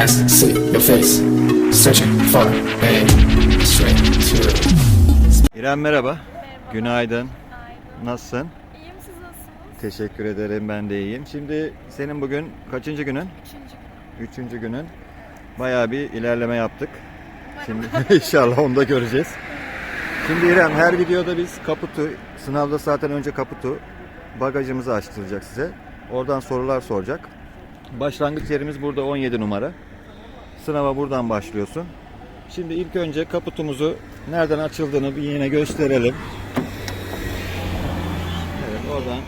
eyes, see your face. Searching for a straight to İrem merhaba. Günaydın. Günaydın. Nasılsın? İyiyim siz nasılsınız? Teşekkür ederim ben de iyiyim. Şimdi senin bugün kaçıncı günün? Üçüncü. Üçüncü günün. Bayağı bir ilerleme yaptık. Şimdi inşallah onu da göreceğiz. Şimdi İrem her videoda biz kaputu, sınavda zaten önce kaputu, bagajımızı açtıracak size. Oradan sorular soracak. Başlangıç yerimiz burada 17 numara. Sınava buradan başlıyorsun. Şimdi ilk önce kaputumuzu nereden açıldığını bir yine gösterelim. Evet oradan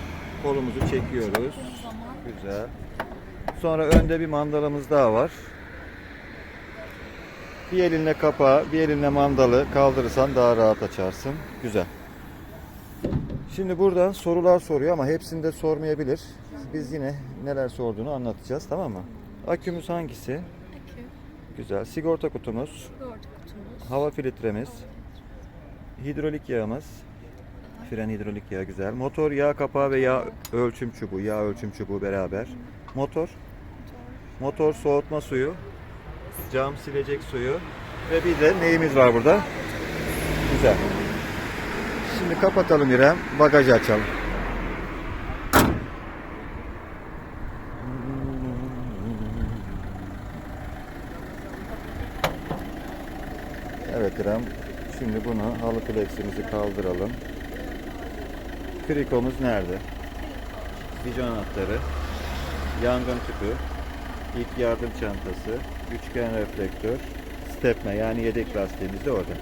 kolumuzu çekiyoruz. Güzel. Sonra önde bir mandalamız daha var. Bir elinle kapağı, bir elinle mandalı kaldırırsan daha rahat açarsın. Güzel. Şimdi buradan sorular soruyor ama hepsini de sormayabilir. Biz yine neler sorduğunu anlatacağız tamam mı? Akümüz hangisi? Güzel. Sigorta kutumuz, sigorta kutumuz. hava filtremiz, hidrolik yağımız, fren hidrolik yağı güzel. Motor yağ kapağı ve yağ ölçüm çubuğu, yağ ölçüm çubuğu beraber. Motor, motor soğutma suyu, cam silecek suyu ve bir de neyimiz var burada? Güzel. Şimdi kapatalım İrem, bagajı açalım. İrem, şimdi bunu halı fleksimizi kaldıralım. Krikomuz nerede? Vijon anahtarı, yangın tüpü, ilk yardım çantası, üçgen reflektör, stepme yani yedek lastiğimiz de orada.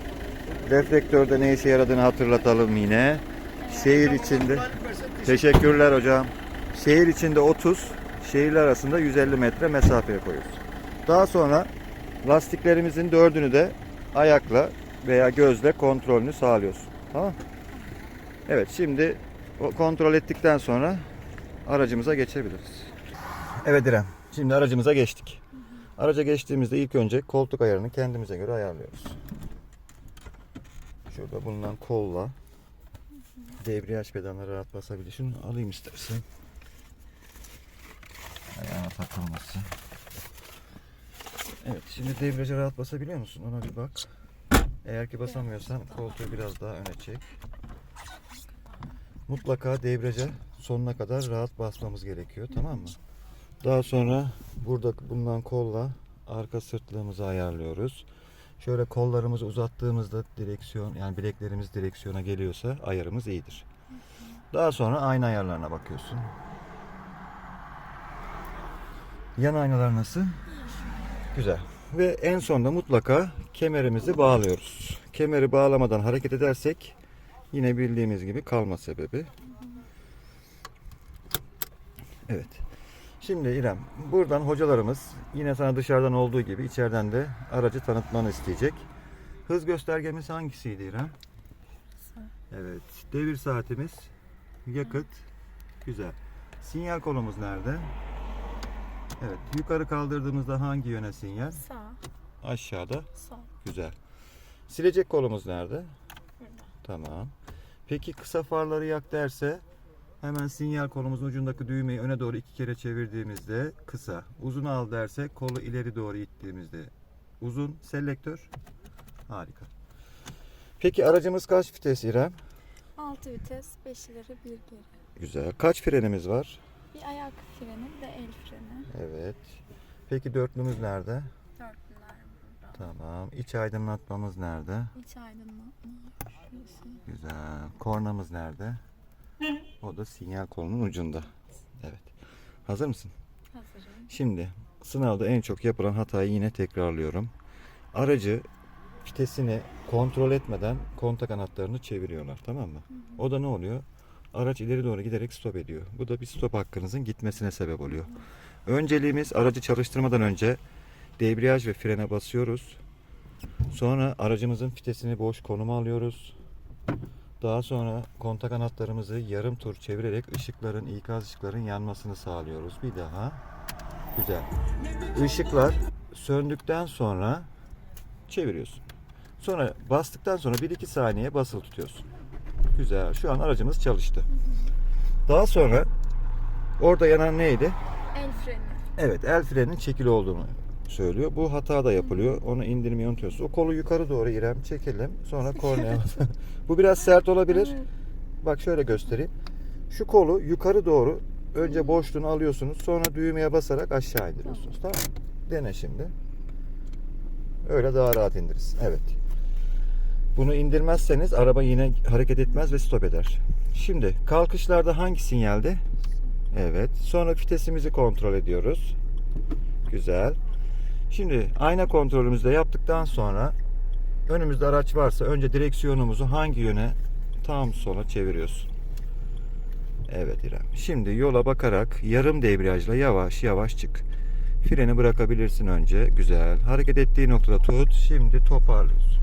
Reflektörde ne işe yaradığını hatırlatalım yine. Şehir içinde Teşekkürler hocam. Şehir içinde 30, şehirler arasında 150 metre mesafeye koyuyoruz. Daha sonra lastiklerimizin dördünü de ayakla veya gözle kontrolünü sağlıyorsun. Tamam? Evet şimdi kontrol ettikten sonra aracımıza geçebiliriz. Evet İrem. Şimdi aracımıza geçtik. Araca geçtiğimizde ilk önce koltuk ayarını kendimize göre ayarlıyoruz. Şurada bulunan kolla debriyaj pedalına rahat basabilir. Şunu alayım istersen. Ayağına takılmasın. Evet şimdi debriyaja rahat basabiliyor musun? Ona bir bak. Eğer ki basamıyorsan koltuğu biraz daha öne çek. Mutlaka debriyaja sonuna kadar rahat basmamız gerekiyor tamam mı? Daha sonra burada bulunan kolla arka sırtlığımızı ayarlıyoruz. Şöyle kollarımızı uzattığımızda direksiyon yani bileklerimiz direksiyona geliyorsa ayarımız iyidir. Daha sonra ayna ayarlarına bakıyorsun. Yan aynalar nasıl? Güzel. Ve en sonda mutlaka kemerimizi bağlıyoruz. Kemeri bağlamadan hareket edersek yine bildiğimiz gibi kalma sebebi. Evet. Şimdi İrem, buradan hocalarımız yine sana dışarıdan olduğu gibi içeriden de aracı tanıtmanı isteyecek. Hız göstergemiz hangisiydi İrem? Evet. Devir saatimiz, yakıt, güzel. Sinyal kolumuz nerede? Evet. Yukarı kaldırdığımızda hangi yöne sinyal? Sağ, Aşağıda. sol, Güzel. Silecek kolumuz nerede? burada. Tamam. Peki kısa farları yak derse hemen sinyal kolumuzun ucundaki düğmeyi öne doğru iki kere çevirdiğimizde kısa. Uzun al derse kolu ileri doğru ittiğimizde uzun. Selektör. Harika. Peki aracımız kaç vites İrem? 6 vites, 5 ileri, 1 geri. Güzel. Kaç frenimiz var? Bir ayak freni, bir de el freni. Evet. Peki dörtlümüz nerede? Dörtlüler burada. Tamam. İç aydınlatmamız nerede? İç aydınlatma. Şurası. Güzel. Kornamız nerede? O da sinyal kolunun ucunda. Evet. Hazır mısın? Hazırım. Şimdi sınavda en çok yapılan hatayı yine tekrarlıyorum. Aracı vitesini kontrol etmeden kontak anahtarını çeviriyorlar tamam mı? O da ne oluyor? Araç ileri doğru giderek stop ediyor. Bu da bir stop hakkınızın gitmesine sebep oluyor. Önceliğimiz aracı çalıştırmadan önce debriyaj ve frene basıyoruz. Sonra aracımızın vitesini boş konuma alıyoruz. Daha sonra kontak anahtarımızı yarım tur çevirerek ışıkların, ikaz ışıkların yanmasını sağlıyoruz. Bir daha. Güzel. Işıklar söndükten sonra çeviriyorsun. Sonra bastıktan sonra 1-2 saniye basılı tutuyorsun. Güzel. Şu an aracımız çalıştı. Daha sonra orada yanan neydi? El freni. Evet, el frenin çekili olduğunu söylüyor. Bu hata da yapılıyor. Onu indirmeyi unutuyorsun. O kolu yukarı doğru İrem çekelim. Sonra kornaya. Bu biraz sert olabilir. Evet. Bak şöyle göstereyim. Şu kolu yukarı doğru önce boşluğunu alıyorsunuz. Sonra düğmeye basarak aşağı indiriyorsunuz. Tamam mı? Dene şimdi. Öyle daha rahat indirirsin. Evet. Bunu indirmezseniz araba yine hareket etmez ve stop eder. Şimdi kalkışlarda hangi sinyalde? Evet. Sonra vitesimizi kontrol ediyoruz. Güzel. Şimdi ayna kontrolümüzü de yaptıktan sonra önümüzde araç varsa önce direksiyonumuzu hangi yöne tam sola çeviriyorsun. Evet İrem. Şimdi yola bakarak yarım debriyajla yavaş yavaş çık. Freni bırakabilirsin önce. Güzel. Hareket ettiği noktada tut. Şimdi toparlıyorsun.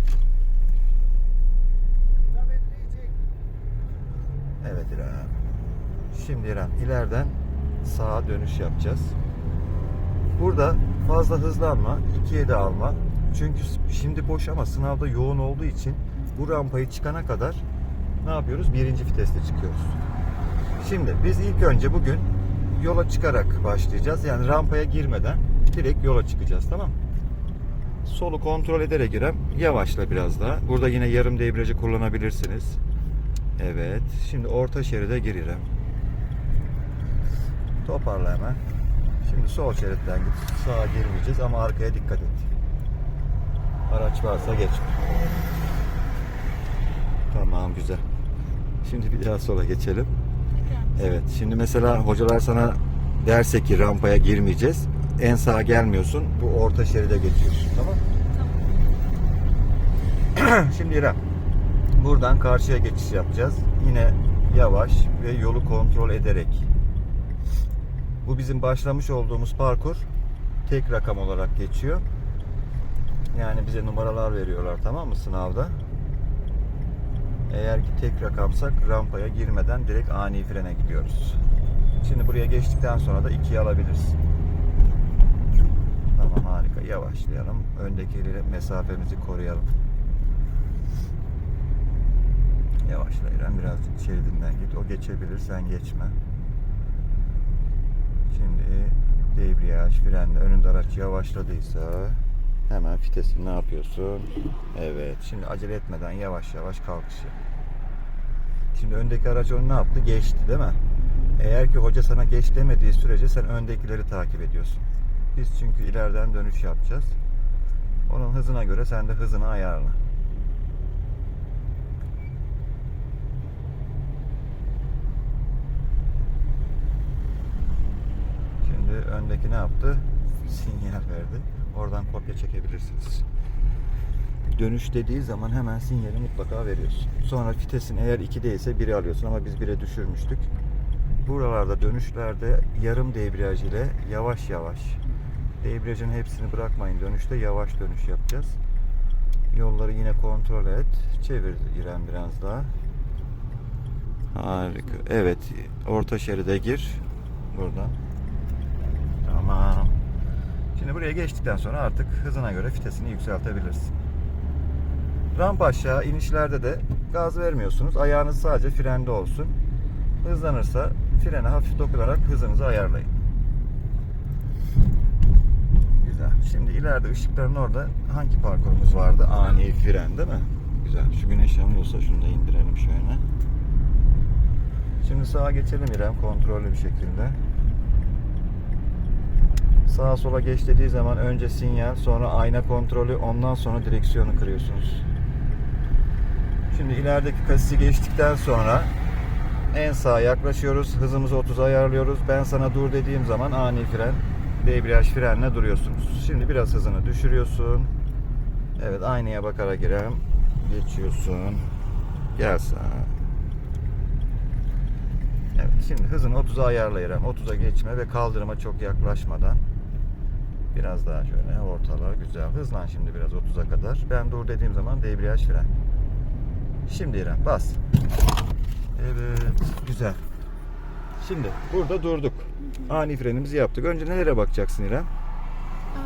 Evet İrem. Şimdi İrem ileriden sağa dönüş yapacağız. Burada fazla hızlanma, ikiye de alma. Çünkü şimdi boş ama sınavda yoğun olduğu için bu rampayı çıkana kadar ne yapıyoruz? Birinci viteste çıkıyoruz. Şimdi biz ilk önce bugün yola çıkarak başlayacağız. Yani rampaya girmeden direkt yola çıkacağız tamam mı? Solu kontrol ederek girem. Yavaşla biraz daha. Burada yine yarım debriyajı kullanabilirsiniz. Evet. Şimdi orta şeride girelim. Toparla hemen. Şimdi sol şeritten git. Sağa girmeyeceğiz ama arkaya dikkat et. Araç varsa geç. Tamam güzel. Şimdi bir daha sola geçelim. Evet. Şimdi mesela hocalar sana derse ki rampaya girmeyeceğiz. En sağa gelmiyorsun. Bu orta şeride geçiyorsun. Tamam? Şimdi İrem. Buradan karşıya geçiş yapacağız. Yine yavaş ve yolu kontrol ederek. Bu bizim başlamış olduğumuz parkur tek rakam olarak geçiyor. Yani bize numaralar veriyorlar tamam mı sınavda? Eğer ki tek rakamsak rampaya girmeden direkt ani frene gidiyoruz. Şimdi buraya geçtikten sonra da ikiye alabiliriz. Tamam harika. Yavaşlayalım. Öndeki mesafemizi koruyalım. Yavaşla İrem. Birazcık şeridinden git. O geçebilir. Sen geçme. Şimdi debriyaj, frenle önünde araç yavaşladıysa hemen vitesini ne yapıyorsun? Evet. Şimdi acele etmeden yavaş yavaş kalkış yap. Şimdi öndeki araç onu ne yaptı? Geçti değil mi? Eğer ki hoca sana geç demediği sürece sen öndekileri takip ediyorsun. Biz çünkü ileriden dönüş yapacağız. Onun hızına göre sen de hızını ayarla. Öndeki ne yaptı? Sinyal verdi. Oradan kopya çekebilirsiniz. Dönüş dediği zaman hemen sinyali mutlaka veriyorsun. Sonra vitesin eğer 2'de ise 1'e alıyorsun ama biz 1'e düşürmüştük. Buralarda dönüşlerde yarım debriyaj ile yavaş yavaş debriyajın hepsini bırakmayın. Dönüşte yavaş dönüş yapacağız. Yolları yine kontrol et. Çevir İrem biraz daha. Harika. Evet. Orta şeride gir. Buradan. Tamam. Şimdi buraya geçtikten sonra artık hızına göre vitesini yükseltebilirsin. Ramp aşağı inişlerde de gaz vermiyorsunuz. Ayağınız sadece frende olsun. Hızlanırsa frene hafif dokunarak hızınızı ayarlayın. Güzel. Şimdi ileride ışıkların orada hangi parkurumuz vardı? Ani fren değil mi? Güzel. Şu güneş yanıyorsa şunu da indirelim şöyle. Şimdi sağa geçelim İrem kontrollü bir şekilde. Sağa sola geç dediği zaman önce sinyal, sonra ayna kontrolü, ondan sonra direksiyonu kırıyorsunuz. Şimdi ilerideki kasisi geçtikten sonra en sağa yaklaşıyoruz. Hızımızı 30'a ayarlıyoruz. Ben sana dur dediğim zaman ani fren, debriyaj frenle duruyorsunuz. Şimdi biraz hızını düşürüyorsun. Evet aynaya bakarak İrem. Geçiyorsun. Gel sağa. Evet şimdi hızını 30'a ayarla İrem. 30'a geçme ve kaldırıma çok yaklaşmadan. Biraz daha şöyle ortalar güzel. Hızlan şimdi biraz 30'a kadar. Ben dur dediğim zaman debriyaj fren. Şimdi İrem bas. Evet güzel. Şimdi burada durduk. Ani frenimizi yaptık. Önce nelere bakacaksın İrem?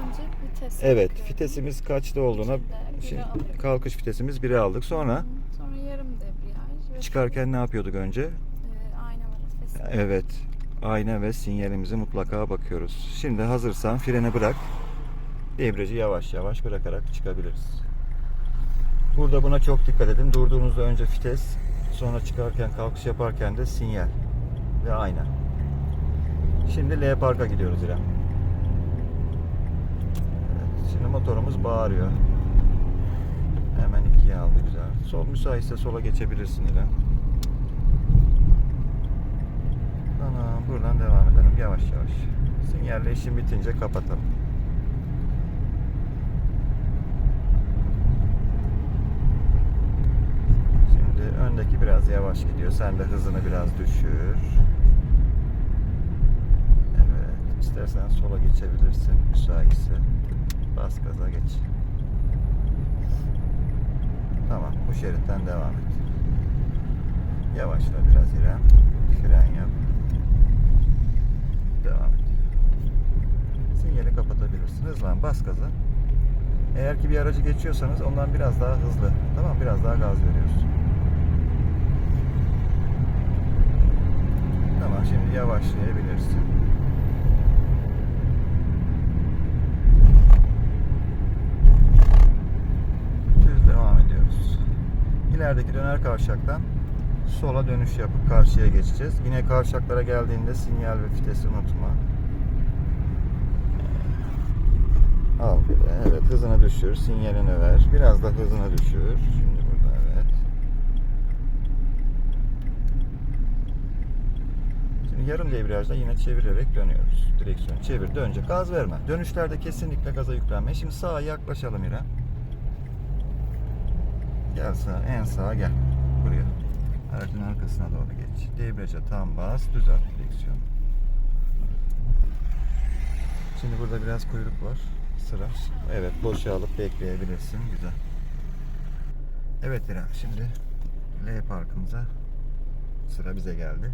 Önce vites. Evet bakıyorum. vitesimiz kaçta olduğuna Şimdi alıyorum. kalkış vitesimiz 1'e aldık. Sonra Sonra yarım debriyaj. ve çıkarken ne yapıyorduk önce? e, ayna var. Evet. Ayna ve sinyalimize mutlaka bakıyoruz. Şimdi hazırsan freni bırak. debriyajı yavaş yavaş bırakarak çıkabiliriz. Burada buna çok dikkat edin. Durduğunuzda önce vites, sonra çıkarken kalkış yaparken de sinyal ve ayna. Şimdi L Park'a gidiyoruz İrem. Evet, şimdi motorumuz bağırıyor. Hemen ikiye aldı güzel. Sol müsaitse sola geçebilirsin İrem. Tamam buradan devam edelim yavaş yavaş. Sinyalle işim bitince kapatalım. Şimdi öndeki biraz yavaş gidiyor. Sen de hızını biraz düşür. Evet. istersen sola geçebilirsin. Müsaitse. Bas gaza geç. Tamam. Bu şeritten devam et. Yavaşla biraz İrem. Fren yap. Devam et. Sinyali kapatabilirsin. Hızlan. Bas gaza. Eğer ki bir aracı geçiyorsanız ondan biraz daha hızlı. Tamam biraz daha gaz veriyorsun. Tamam şimdi yavaşlayabilirsin. Düz devam ediyoruz. İlerideki döner kavşaktan sola dönüş yapıp karşıya geçeceğiz. Yine kavşaklara geldiğinde sinyal ve vitesi unutma. Al. Evet hızını düşür. Sinyalini ver. Biraz da hızını düşür. Şimdi burada evet. Şimdi yarım debriyajda yine çevirerek dönüyoruz. Direksiyonu çevir. Dönce gaz verme. Dönüşlerde kesinlikle gaza yüklenme. Şimdi sağa yaklaşalım İrem. Gel sağa. En sağa gel. Buraya. Aracın arkasına doğru geç. Debriyaja tam bas. Düzelt direksiyonu. Şimdi burada biraz kuyruk var. Sıra. Evet boşalıp bekleyebilirsin. Güzel. Evet İrem şimdi L parkımıza sıra bize geldi.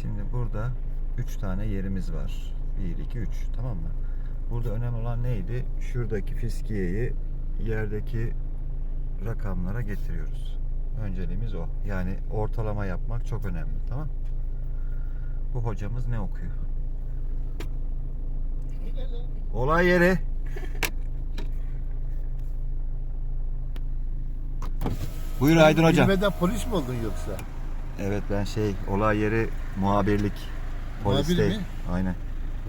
Şimdi burada 3 tane yerimiz var. 1, 2, 3 tamam mı? Burada önemli olan neydi? Şuradaki fiskiyeyi yerdeki rakamlara getiriyoruz. Önceliğimiz o. Yani ortalama yapmak çok önemli. Tamam Bu hocamız ne okuyor? Olay yeri. Buyur Aydın hocam. Bilmeden polis mi oldun yoksa? Evet ben şey olay yeri muhabirlik Muhabir polisteyim. mi? Aynen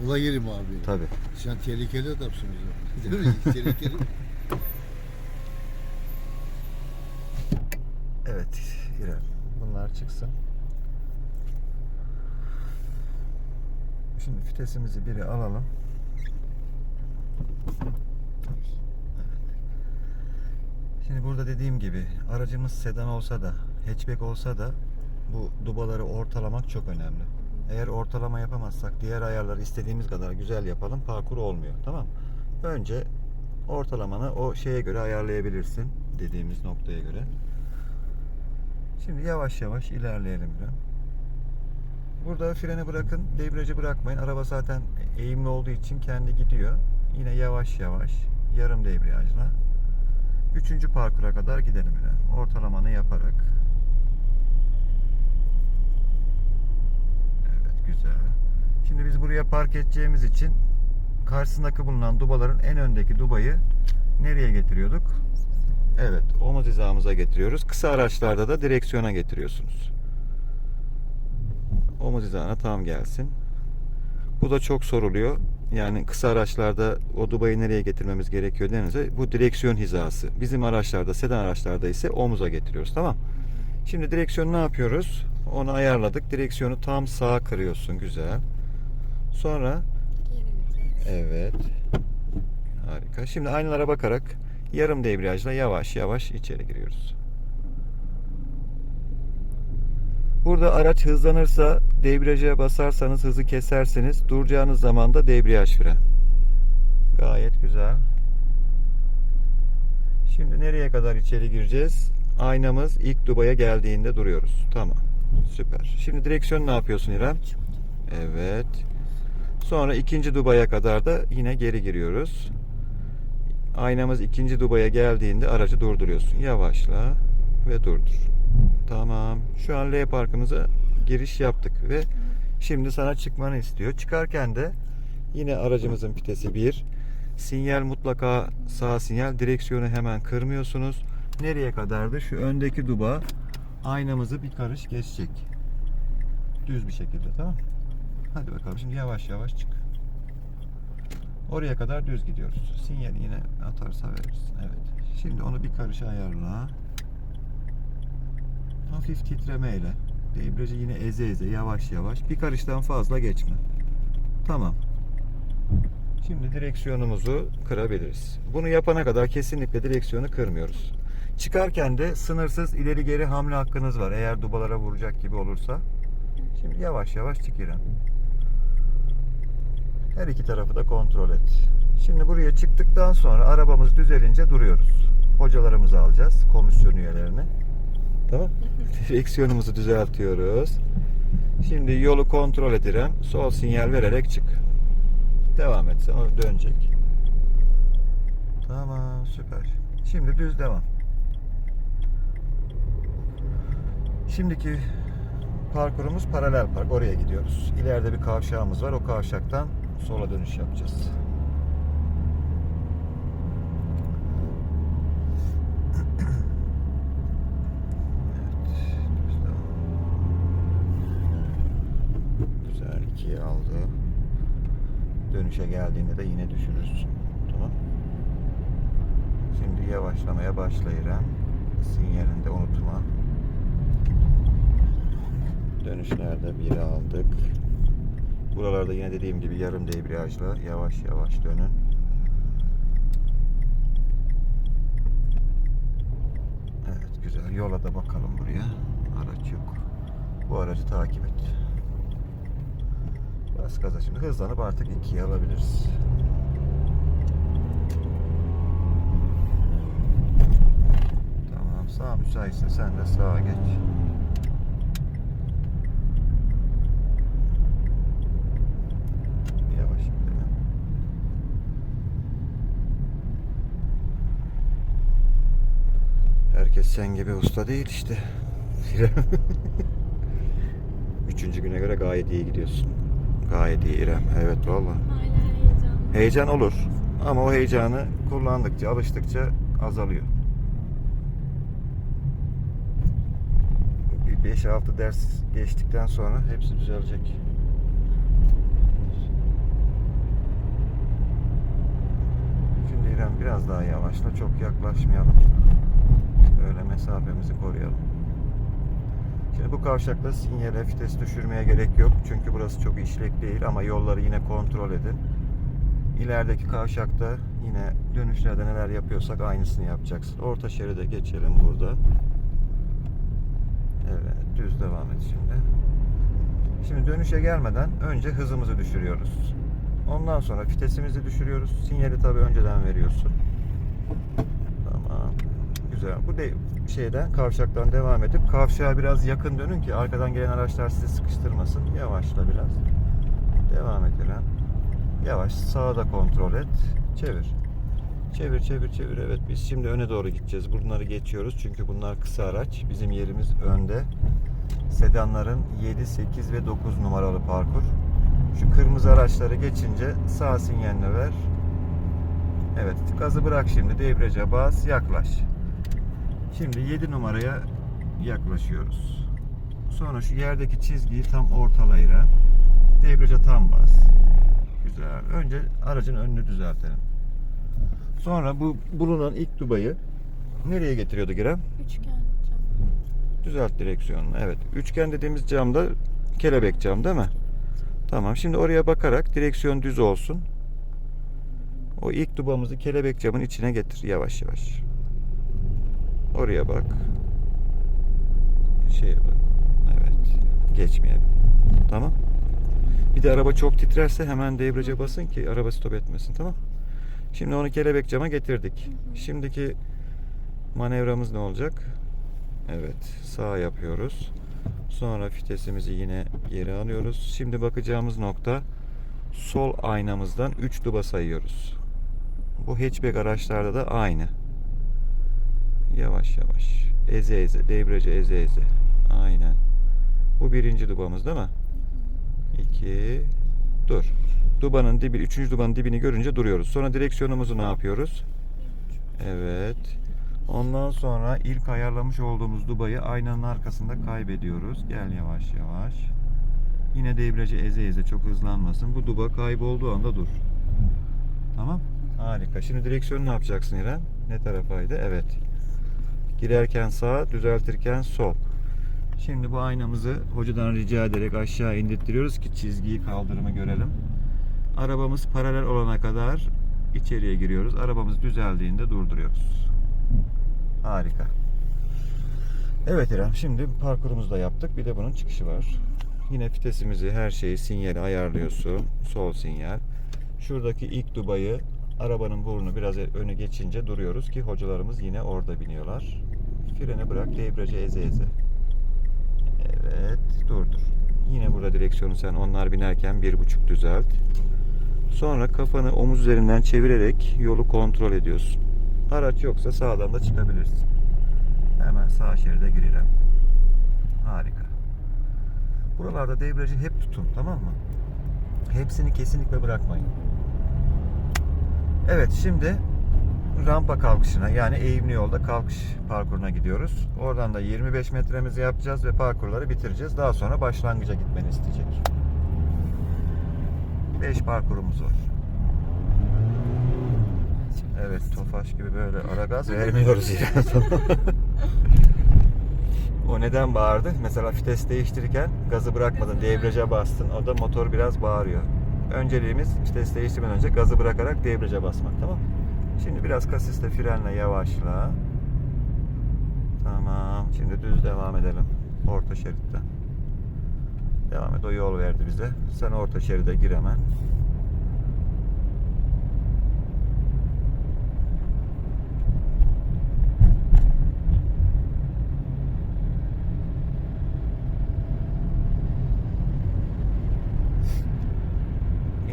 Olay yeri muhabiri. tabi. Sen tehlikeli adamsın o zaman. Değil mi? tehlikeli. Evet İrem bunlar çıksın. Şimdi fitesimizi biri alalım. Şimdi burada dediğim gibi aracımız sedan olsa da hatchback olsa da bu dubaları ortalamak çok önemli. Eğer ortalama yapamazsak diğer ayarları istediğimiz kadar güzel yapalım parkur olmuyor tamam Önce ortalamanı o şeye göre ayarlayabilirsin dediğimiz noktaya göre. Şimdi yavaş yavaş ilerleyelim biraz. Burada freni bırakın, debriyajı bırakmayın. Araba zaten eğimli olduğu için kendi gidiyor. Yine yavaş yavaş yarım debriyajla üçüncü parkura kadar gidelim yine. Ortalamanı yaparak. Evet güzel. Şimdi biz buraya park edeceğimiz için karşısındaki bulunan dubaların en öndeki dubayı nereye getiriyorduk? Evet, omuz hizamıza getiriyoruz. Kısa araçlarda da direksiyona getiriyorsunuz. Omuz hizana tam gelsin. Bu da çok soruluyor. Yani kısa araçlarda o dubayı nereye getirmemiz gerekiyor denirse bu direksiyon hizası. Bizim araçlarda, sedan araçlarda ise omuza getiriyoruz. Tamam. Şimdi direksiyonu ne yapıyoruz? Onu ayarladık. Direksiyonu tam sağa kırıyorsun. Güzel. Sonra. Evet. Harika. Şimdi aynalara bakarak yarım debriyajla yavaş yavaş içeri giriyoruz. Burada araç hızlanırsa debriyaja basarsanız hızı keserseniz duracağınız zaman da debriyaj fren. Gayet güzel. Şimdi nereye kadar içeri gireceğiz? Aynamız ilk dubaya geldiğinde duruyoruz. Tamam. Süper. Şimdi direksiyon ne yapıyorsun İrem? Evet. Sonra ikinci dubaya kadar da yine geri giriyoruz. Aynamız ikinci dubaya geldiğinde aracı durduruyorsun. Yavaşla ve durdur. Tamam. Şu an L parkımıza giriş yaptık ve şimdi sana çıkmanı istiyor. Çıkarken de yine aracımızın vitesi 1. Sinyal mutlaka sağ sinyal. Direksiyonu hemen kırmıyorsunuz. Nereye kadardı? Şu öndeki duba aynamızı bir karış geçecek. Düz bir şekilde tamam Hadi bakalım şimdi yavaş yavaş çık. Oraya kadar düz gidiyoruz. Sinyali yine atarsa verirsin. Evet. Şimdi onu bir karış ayarla. Hafif titremeyle. Debriyajı yine eze eze yavaş yavaş. Bir karıştan fazla geçme. Tamam. Şimdi direksiyonumuzu kırabiliriz. Bunu yapana kadar kesinlikle direksiyonu kırmıyoruz. Çıkarken de sınırsız ileri geri hamle hakkınız var. Eğer dubalara vuracak gibi olursa. Şimdi yavaş yavaş çık. Her iki tarafı da kontrol et. Şimdi buraya çıktıktan sonra arabamız düzelince duruyoruz. Hocalarımızı alacağız. Komisyon üyelerini. Tamam. Direksiyonumuzu düzeltiyoruz. Şimdi yolu kontrol İrem. Sol sinyal vererek çık. Devam et. O dönecek. Tamam süper. Şimdi düz devam. Şimdiki parkurumuz paralel park. Oraya gidiyoruz. İleride bir kavşağımız var. O kavşaktan sola dönüş yapacağız. Evet, düz devam. Güzel ikiye aldı. Dönüşe geldiğinde de yine düşürürsün. Tamam. Şimdi yavaşlamaya başla. Sinyalinde unutma. Dönüşlerde biri aldık. Buralarda yine dediğim gibi yarım debriyajla yavaş yavaş dönün. Evet güzel. Yola da bakalım buraya. Araç yok. Bu aracı takip et. Bas gaza şimdi hızlanıp artık ikiye alabiliriz. Tamam sağ müsaitse sen de sağa geç. Herkes sen gibi usta değil işte. Üçüncü güne göre gayet iyi gidiyorsun. Gayet iyi İrem. Evet valla. Heyecan olur. Ama o heyecanı kullandıkça, alıştıkça azalıyor. Bir 5-6 ders geçtikten sonra hepsi düzelecek. Şimdi İrem biraz daha yavaşla. Çok yaklaşmayalım. Böyle mesafemizi koruyalım. Şimdi bu kavşakta sinyale vites düşürmeye gerek yok. Çünkü burası çok işlek değil ama yolları yine kontrol edin. İlerideki kavşakta yine dönüşlerde neler yapıyorsak aynısını yapacaksın. Orta şeride geçelim burada. Evet, düz devam et şimdi. Şimdi dönüşe gelmeden önce hızımızı düşürüyoruz. Ondan sonra vitesimizi düşürüyoruz. Sinyali tabii önceden veriyorsun. Güzel. Bu de şeyden kavşaktan devam edip kavşağa biraz yakın dönün ki arkadan gelen araçlar sizi sıkıştırmasın. Yavaşla biraz. Devam edelim. Yavaş sağa da kontrol et. Çevir. Çevir çevir çevir. Evet biz şimdi öne doğru gideceğiz. Bunları geçiyoruz çünkü bunlar kısa araç. Bizim yerimiz önde. Sedanların 7, 8 ve 9 numaralı parkur. Şu kırmızı araçları geçince sağ sinyalini ver. Evet gazı bırak şimdi. Debriyaja bas yaklaş. Şimdi 7 numaraya yaklaşıyoruz. Sonra şu yerdeki çizgiyi tam ortalayıra. Debriyaja tam bas. Güzel. Önce aracın önünü düzeltelim. Sonra bu bulunan ilk dubayı nereye getiriyordu Girem? Üçgen cam. Düzelt direksiyonunu. Evet. Üçgen dediğimiz camda kelebek cam değil mi? Tamam. Şimdi oraya bakarak direksiyon düz olsun. O ilk dubamızı kelebek camın içine getir yavaş yavaş. Oraya bak. Şeye bak. Evet. Geçmeyelim. Tamam. Bir de araba çok titrerse hemen debriyaja basın ki araba stop etmesin. Tamam. Şimdi onu kelebek cama getirdik. Şimdiki manevramız ne olacak? Evet. Sağ yapıyoruz. Sonra fitesimizi yine geri alıyoruz. Şimdi bakacağımız nokta sol aynamızdan 3 duba sayıyoruz. Bu hatchback araçlarda da aynı. Yavaş yavaş. Eze eze. Debriyajı eze eze. Aynen. Bu birinci dubamız değil mi? 2 Dur. Dubanın dibi, üçüncü dubanın dibini görünce duruyoruz. Sonra direksiyonumuzu ne yapıyoruz? Evet. Ondan sonra ilk ayarlamış olduğumuz dubayı aynanın arkasında kaybediyoruz. Gel yavaş yavaş. Yine debriyajı eze eze çok hızlanmasın. Bu duba kaybolduğu anda dur. Tamam. Harika. Şimdi direksiyonu ne yapacaksın İrem? Ne tarafaydı? Evet. Girerken sağ, düzeltirken sol. Şimdi bu aynamızı hocadan rica ederek aşağı indirtiyoruz ki çizgiyi kaldırımı görelim. Arabamız paralel olana kadar içeriye giriyoruz. Arabamız düzeldiğinde durduruyoruz. Harika. Evet İrem şimdi parkurumuzu da yaptık. Bir de bunun çıkışı var. Yine vitesimizi her şeyi sinyali ayarlıyorsun. Sol sinyal. Şuradaki ilk dubayı arabanın burnu biraz öne geçince duruyoruz ki hocalarımız yine orada biniyorlar. Freni bırak debriyajı eze eze. Evet durdur. Yine burada direksiyonu sen onlar binerken bir buçuk düzelt. Sonra kafanı omuz üzerinden çevirerek yolu kontrol ediyorsun. Araç yoksa sağdan da çıkabilirsin. Hemen sağ şeride girelim. Harika. Buralarda debriyajı hep tutun tamam mı? Hepsini kesinlikle bırakmayın. Evet şimdi rampa kalkışına yani eğimli yolda kalkış parkuruna gidiyoruz. Oradan da 25 metremizi yapacağız ve parkurları bitireceğiz. Daha sonra başlangıca gitmeni isteyecek. 5 parkurumuz var. Evet Tofaş gibi böyle ara gaz vermiyoruz yine. o neden bağırdı? Mesela vites değiştirirken gazı bırakmadın, debriyaja bastın. O da motor biraz bağırıyor. Önceliğimiz vites değiştirmeden önce gazı bırakarak debriyaja basmak tamam mı? Şimdi biraz kasiste frenle yavaşla. Tamam. Şimdi düz devam edelim. Orta şeritte. Devam et. O yol verdi bize. Sen orta şeride gir hemen.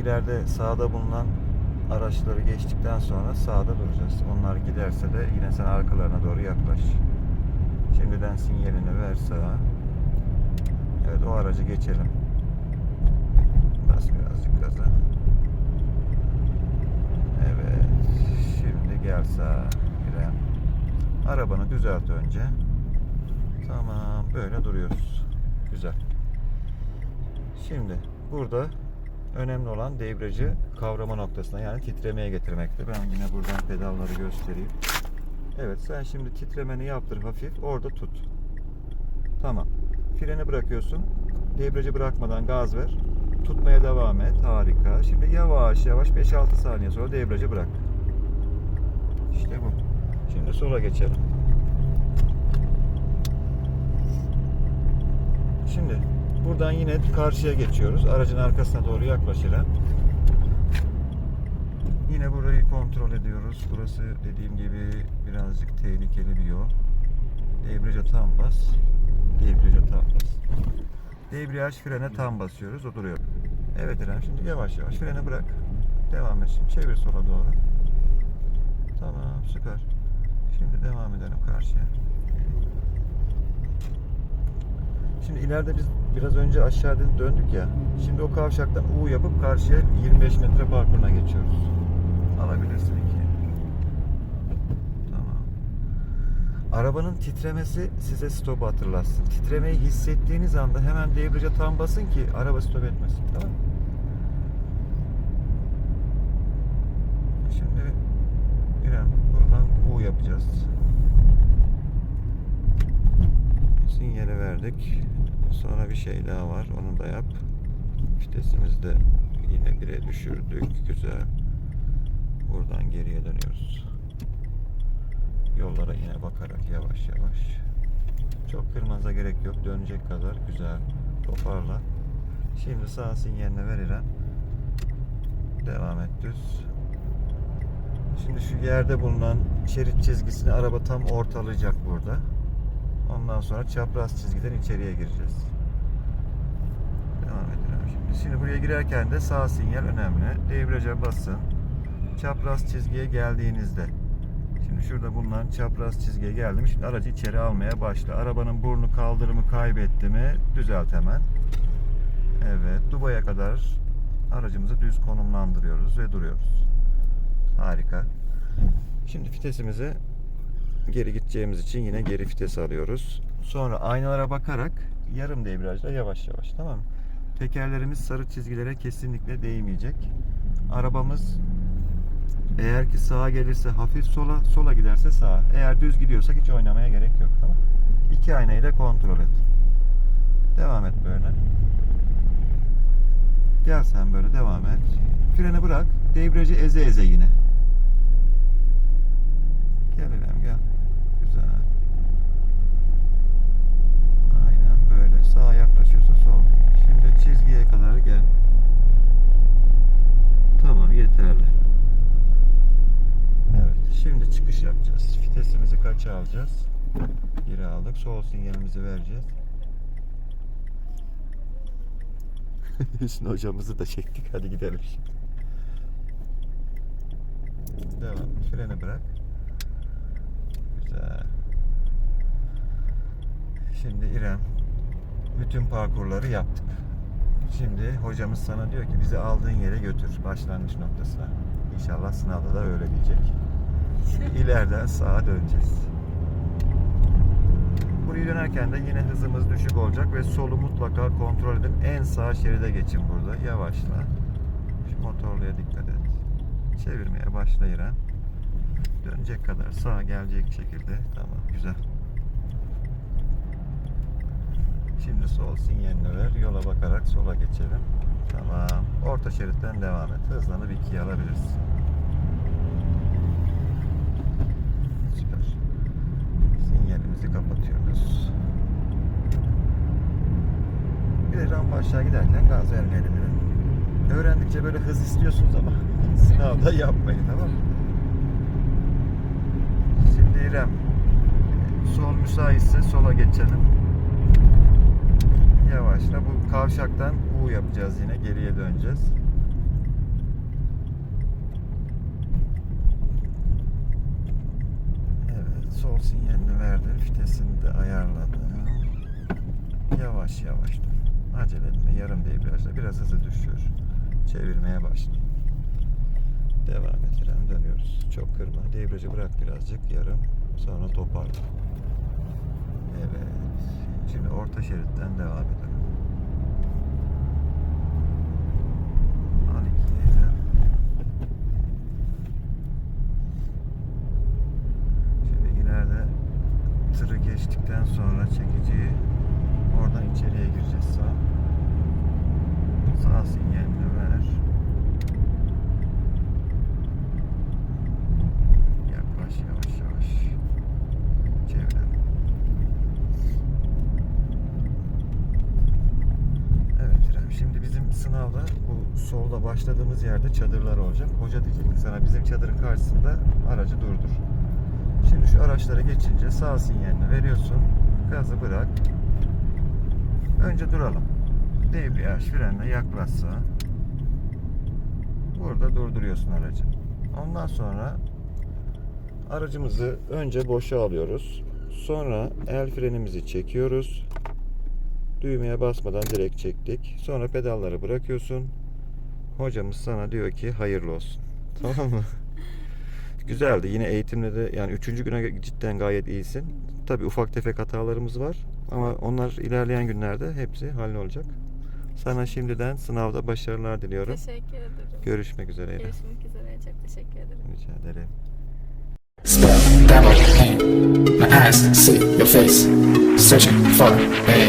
İleride sağda bulunan araçları geçtikten sonra sağda duracağız. Onlar giderse de yine sen arkalarına doğru yaklaş. Şimdiden sinyalini ver sağa. Evet o aracı geçelim. Bas birazcık gaza. Evet. Şimdi gel sağa İrem. Arabanı düzelt önce. Tamam böyle duruyoruz. Güzel. Şimdi burada önemli olan debriyajı kavrama noktasına yani titremeye getirmekte. Ben yine buradan pedalları göstereyim. Evet sen şimdi titremeni yaptır hafif orada tut. Tamam. Freni bırakıyorsun. Debriyajı bırakmadan gaz ver. Tutmaya devam et. Harika. Şimdi yavaş yavaş 5-6 saniye sonra debriyajı bırak. İşte bu. Şimdi sola geçelim. Şimdi buradan yine karşıya geçiyoruz. Aracın arkasına doğru yaklaşarak. Yine burayı kontrol ediyoruz. Burası dediğim gibi birazcık tehlikeli bir yol. Debriyaja tam bas. Debriyaja tam bas. Debriyaj frene tam basıyoruz. O duruyor. Evet İrem şimdi yavaş yavaş freni bırak. Devam et şimdi. Çevir sola doğru. Tamam süper. Şimdi devam edelim karşıya. Şimdi ileride biz biraz önce aşağıda döndük ya. Şimdi o kavşaktan U yapıp karşıya 25 metre parkuruna geçiyoruz. Alabilirsin iki. Tamam. Arabanın titremesi size stop hatırlatsın. Titremeyi hissettiğiniz anda hemen debriyaja tam basın ki araba stop etmesin. Tamam mı? Şimdi İrem buradan U yapacağız. Sinyali verdik. Sonra bir şey daha var. Onu da yap. Vitesimizi de yine bire düşürdük. Güzel. Buradan geriye dönüyoruz. Yollara yine bakarak yavaş yavaş. Çok kırmanıza gerek yok. Dönecek kadar güzel. Toparla. Şimdi sağ sinyalini ver İrem. Devam et düz. Şimdi şu yerde bulunan şerit çizgisini araba tam ortalayacak burada. Ondan sonra çapraz çizgiden içeriye gireceğiz. Devam edelim şimdi. Şimdi buraya girerken de sağ sinyal önemli. Debriyaja basın. Çapraz çizgiye geldiğinizde Şimdi şurada bulunan çapraz çizgiye geldim. Şimdi aracı içeri almaya başla. Arabanın burnu kaldırımı kaybetti mi düzelt hemen. Evet. Dubai'ye kadar aracımızı düz konumlandırıyoruz ve duruyoruz. Harika. Şimdi vitesimizi geri gideceğimiz için yine geri vites alıyoruz. Sonra aynalara bakarak yarım debriyajla yavaş yavaş tamam mı? Tekerlerimiz sarı çizgilere kesinlikle değmeyecek. Arabamız eğer ki sağa gelirse hafif sola, sola giderse sağa. Eğer düz gidiyorsak hiç oynamaya gerek yok tamam mı? İki aynayla kontrol et. Devam et böyle. Gel sen böyle devam et. Freni bırak. Debriyajı eze eze yine. Gel İrem gel. Güzel. Aynen böyle. Sağa yaklaşıyorsa sol. Şimdi çizgiye kadar gel. Tamam yeterli. Evet. Şimdi çıkış yapacağız. Vitesimizi kaça alacağız? Geri aldık. Sol sinyalimizi vereceğiz. Hüsnü hocamızı da çektik. Hadi gidelim şimdi. Devam. Freni bırak. Güzel. Şimdi İrem bütün parkurları yaptık. Şimdi hocamız sana diyor ki bizi aldığın yere götür başlangıç noktasına. İnşallah sınavda da öyle diyecek. İleriden sağa döneceğiz. Burayı dönerken de yine hızımız düşük olacak ve solu mutlaka kontrol edin. En sağ şeride geçin burada. Yavaşla. Şu motorluya dikkat et. Çevirmeye başla. Dönecek kadar sağa gelecek şekilde. Tamam güzel. Şimdi sol sinyalini ver. Yola bakarak sola geçelim. Tamam. Orta şeritten devam et. Hızlanıp ikiye alabilirsin. Süper. Sinyalimizi kapatıyoruz. Bir rampa aşağı giderken gaz vermeyelim. Öğrendikçe böyle hız istiyorsunuz ama sınavda yapmayın tamam mı? Şimdi İrem sol müsaitse sola geçelim. Yavaşla bu kavşaktan U yapacağız yine geriye döneceğiz. Evet sol sinyalini verdim vitesini de ayarladım. Yavaş yavaş dön. Acele etme yarım debriyajla biraz hızı düşür. Çevirmeye başla. Devam et dönüyoruz. Çok kırma. Debriyajı bırak birazcık yarım. Sonra toparla. Evet. Şimdi orta şeritten devam edelim. Al ikiye İrem. Şimdi ileride tırı geçtikten sonra çekiciyi oradan içeriye gireceğiz sağ. Sağ sinyalini ver. Yaklaş yavaş yavaş. Çevirelim. Evet İrem. Şimdi bizim sınavda bu solda başladığımız yerde çadırlar olacak. Hoca diyecek sana bizim çadırın karşısında aracı durdur. Şimdi şu araçlara geçince sağ sinyalini veriyorsun. Gazı bırak. Önce duralım. Debriyaj frenle yaklaşsa. Burada durduruyorsun aracı. Ondan sonra aracımızı önce boşa alıyoruz. Sonra el frenimizi çekiyoruz. Düğmeye basmadan direkt çektik. Sonra pedalları bırakıyorsun. Hocamız sana diyor ki hayırlı olsun. Tamam mı? Güzeldi. Yine eğitimde de yani üçüncü güne cidden gayet iyisin. Tabi ufak tefek hatalarımız var. Ama onlar ilerleyen günlerde hepsi hallolacak. Sana şimdiden sınavda başarılar diliyorum. Teşekkür ederim. Görüşmek üzere. Görüşmek üzere. Çok teşekkür ederim. Rica ederim. Spell. My eyes see your face, searching for a